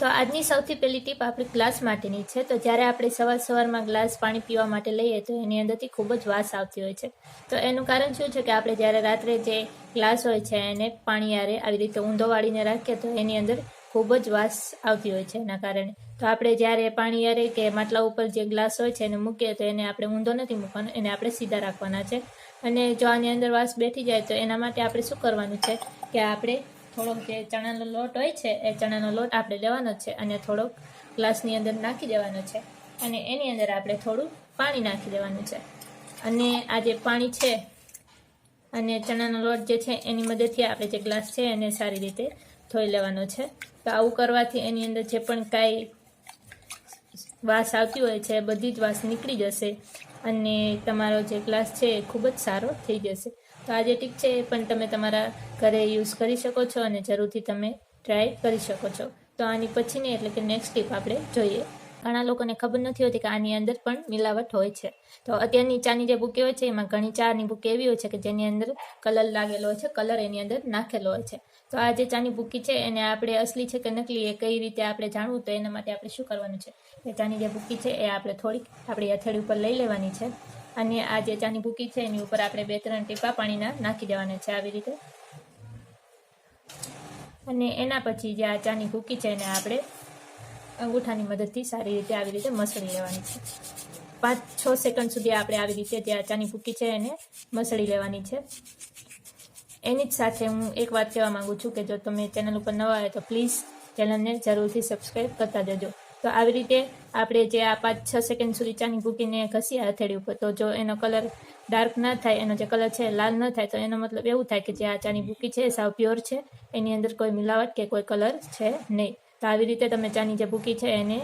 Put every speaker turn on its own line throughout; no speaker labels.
તો આજની સૌથી પહેલી ટીપ આપણી ગ્લાસ માટેની છે. તો જ્યારે આપણે સવાર સવારમાં ગ્લાસ પાણી પીવા માટે લઈએ તો એની અંદરથી ખૂબ જ વાસ આવતી હોય છે. તો એનું કારણ શું છે કે આપણે જ્યારે રાત્રે જે ગ્લાસ હોય છે એને પાણી યારે આવી રીતે ઊંધો વાળીને રાખીએ તો એની અંદર ખૂબ જ વાસ આવતી હોય છે એના કારણે. તો આપણે જ્યારે પાણી યારે કે માટલા ઉપર જે ગ્લાસ હોય છે એને મૂકીએ તો એને આપણે ઊંધો નથી મૂકવાનો, એને આપણે સીધા રાખવાના છે. અને જો આની અંદર વાસ બેઠી જાય તો એના માટે આપણે શું કરવાનું છે કે આપણે થોડોક જે ચણાનો લોટ હોય છે, એ ચણાનો લોટ આપણે લેવાનો છે અને થોડોક ગ્લાસની અંદર નાખી દેવાનો છે અને એની અંદર આપણે થોડું પાણી નાખી દેવાનું છે. અને આ જે પાણી છે અને ચણાનો લોટ જે છે, એની મદદથી આપણે જે ગ્લાસ છે, એને સારી રીતે ધોઈ લેવાનો છે. તો આવું કરવાથી એની અંદર જે પણ કાંઈ વાસ આવતી હોય છે, બધી જ વાસ નીકળી જશે અને તમારો જે ગ્લાસ છે, એ ખૂબ જ સારો થઈ જશે. તો આ જે ટીક છે એ પણ તમે તમારા ઘરે યુઝ કરી શકો છો અને જરૂરથી તમે ટ્રાય કરી શકો છો. તો આની પછીની એટલે કે નેક્સ્ટ ટીપ આપણે જોઈએ. ઘણા લોકોને ખબર નથી હોતી કે આની અંદર પણ મિલાવટ હોય છે. તો અત્યારની ચાની જે બુકે હોય છે, એમાં ઘણી ચાની બુકે એવી હોય છે કે જેની અંદર કલર લાગેલો હોય છે, કલર એની અંદર નાખેલો હોય છે. તો આ જે ચાની બુકી છે, એને આપણે અસલી છે કે નકલી, એ કઈ રીતે આપણે જાણવું તો એના માટે આપણે શું કરવાનું છે? એ ચાની જે બુકી છે, એ આપણે થોડીક આપણી હથેળી ઉપર લઈ લેવાની છે. અને આ જે ચાની ભૂકી છે, એની ઉપર આપણે બે ત્રણ ટીપા પાણીના નાખી દેવાના છે આવી રીતે. અને એના પછી જે આ ચાની ભૂકી છે, એને આપણે અંગૂઠાની મદદથી સારી રીતે આવી રીતે મસળી લેવાની છે. પાંચ, છ સેકન્ડ સુધી આપણે આવી રીતે જે આ ચાની ભૂકી છે, એને મસળી લેવાની છે. એની જ સાથે હું એક વાત કહેવા માંગુ છું કે જો તમે ચેનલ ઉપર નવા હોય તો પ્લીઝ ચેનલને જરૂરથી સબસ્ક્રાઈબ કરતા જજો. તો આવી રીતે આપણે જે આ પાંચ, છ સેકન્ડ સુધી ચાની ભૂકીને ઘસી હથેળી ઉપર, તો જો એનો કલર ડાર્ક ના થાય, એનો જે કલર છે લાલ ન થાય, તો એનો મતલબ એવું થાય કે જે આ ચાની ભૂકી છે એ સાવ પ્યોર છે, એની અંદર કોઈ મિલાવટ કે કોઈ કલર છે નહીં. તો આવી રીતે તમે ચાની જે ભૂકી છે એને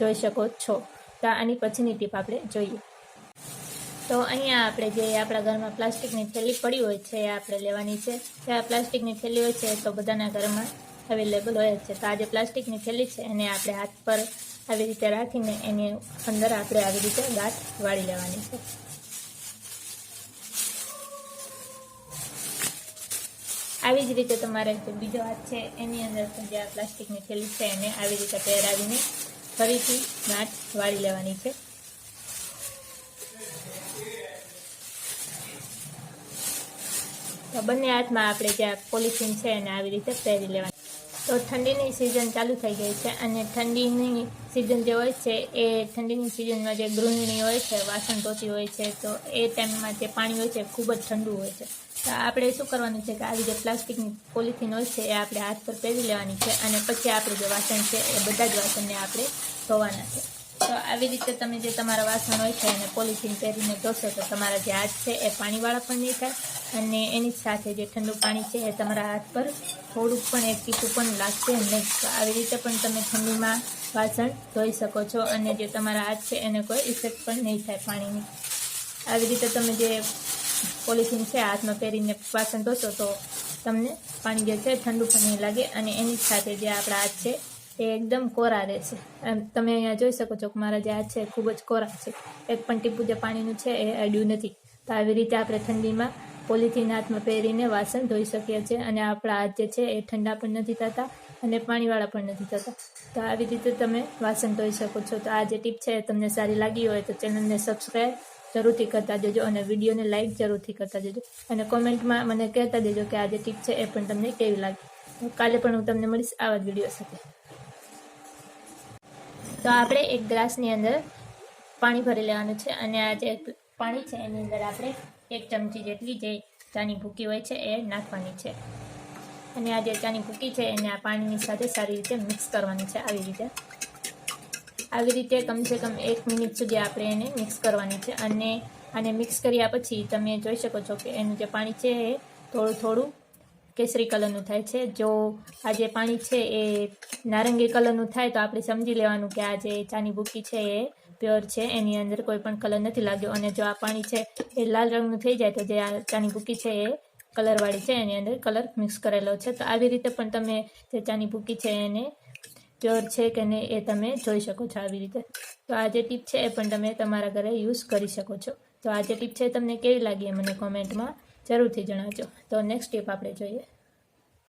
જોઈ શકો છો. તો આની પછીની ટીપ આપણે જોઈએ. તો અહીંયા આપણે જે આપણા ઘરમાં પ્લાસ્ટિકની થેલી પડી હોય છે એ આપણે લેવાની છે. જે આ પ્લાસ્ટિકની થેલી હોય છે તો બધાના ઘરમાં અવેલેબલ હોય છે. તો જે પ્લાસ્ટિકની થેલી છે, એને આપણે હાથ પર આવી રીતે રાખીને એની અંદર આપણે આવી રીતે ગાંઠ વાળી લેવાની છે. આવી જ રીતે તમારે જે બીજો હાથ છે, એની અંદર પણ જે આ પ્લાસ્ટિકની થેલી છે, એને આવી રીતે પહેરાવીને ફરીથી ગાંઠ વાળી લેવાની છે. તો બંને હાથમાં આપણે જે પોલિથીન છે, એને આવી રીતે પહેરી લેવાની તો ઠંડીની સિઝન ચાલુ થઈ ગઈ છે અને ઠંડીની સિઝન જે હોય છે એ ઠંડીની સિઝનમાં જે ગૃહિણી હોય છે, વાસણ ધોતી હોય છે, તો એ ટાઈમમાં જે પાણી હોય છે ખૂબ જ ઠંડુ હોય છે. તો આપણે શું કરવાનું છે કે આવી જે પ્લાસ્ટિકની પોલિથીન હોય છે એ આપણે હાથ પર પહેરી લેવાની છે અને પછી આપણે જે વાસણ છે એ બધા જ વાસણને આપણે ધોવાના છે. તો આવી રીતે તમે જે તમારા વાસણ હોય છે એને પોલિથીન પહેરીને ધોશો તો તમારા જે હાથ છે એ પાણીવાળા પણ નહીં થાય અને એની સાથે જે ઠંડુ પાણી છે એ તમારા હાથ પર થોડુંક પણ એક ટીપું પણ લાગશે નહીં. તો આવી રીતે પણ તમે ઠંડીમાં વાસણ ધોઈ શકો છો અને જે તમારા હાથ છે એને કોઈ ઇફેક્ટ પણ નહીં થાય પાણીની. આવી રીતે તમે જે પોલિથીન છે હાથમાં પહેરીને વાસણ ધોશો તો તમને પાણી જે છે ઠંડુ પણ નહીં લાગે અને એની સાથે જે આપણા હાથ છે એ એકદમ કોરા રહેશે એમ તમે અહીંયા જોઈ શકો છો કે મારા જે હાથ છે ખૂબ જ કોરા છે. એક પણ ટીપું જે પાણીનું છે એ અડ્યું નથી. તો આવી રીતે આપણે ઠંડીમાં પોલિથીન હાથમાં પહેરીને વાસણ ધોઈ શકીએ છીએ અને આપણા હાથ જે છે એ ઠંડા પણ નથી થતા અને પાણીવાળા પણ નથી થતા. તો આવી રીતે તમે વાસણ ધોઈ શકો છો. તો આ જે ટીપ છે એ તમને સારી લાગી હોય તો ચેનલને સબસ્ક્રાઈબ જરૂરથી કરતા જજો અને વિડીયોને લાઇક જરૂરથી કરતા જજો. અને કોમેન્ટમાં મને કહેતા દેજો કે આ જે ટીપ છે એ પણ તમને કેવી લાગી. કાલે પણ હું તમને મળીશ આવા જ વીડિયો સાથે. તો આપણે એક ગ્લાસની અંદર પાણી ભરી લેવાનું છે અને આ જે પાણી છે એની અંદર આપણે એક ચમચી જેટલી જે ચાની ભૂકી હોય છે એ નાખવાની છે. અને આ જે ચાની ભૂકી છે એને આ પાણીની સાથે સારી રીતે મિક્સ કરવાની છે આવી રીતે. આવી રીતે કમસે કમ એક મિનિટ સુધી આપણે એને મિક્સ કરવાની છે અને આને મિક્સ કર્યા પછી તમે જોઈ શકો છો કે એનું જે પાણી છે એ થોડું થોડું કેસરી કલરનું થાય છે. જો આ જે પાણી છે એ નારંગી કલરનું થાય, તો આપણે સમજી લેવાનું કે આ જે ચાની બુકી છે એ પ્યોર છે. એની અંદર કોઈ પણ કલર નથી લાગ્યો. અને જો આ પાણી છે એ લાલ રંગનું થઈ જાય, તો જે આ ચાની બુકી છે એ કલરવાળી છે. એની અંદર કલર મિક્સ કરેલો છે. તો આવી રીતે પણ તમે જે ચાની ભૂકી છે એને પ્યોર છે કે નહીં એ તમે જોઈ શકો છો આવી રીતે. તો આ જે ટીપ છે એ પણ તમે તમારા ઘરે યુઝ કરી શકો છો. તો આ જે ટીપ છે તમને કેવી લાગી મને કોમેન્ટમાં જરૂરથી જણાવજો. તો નેક્સ્ટ ટીપ આપણે જોઈએ.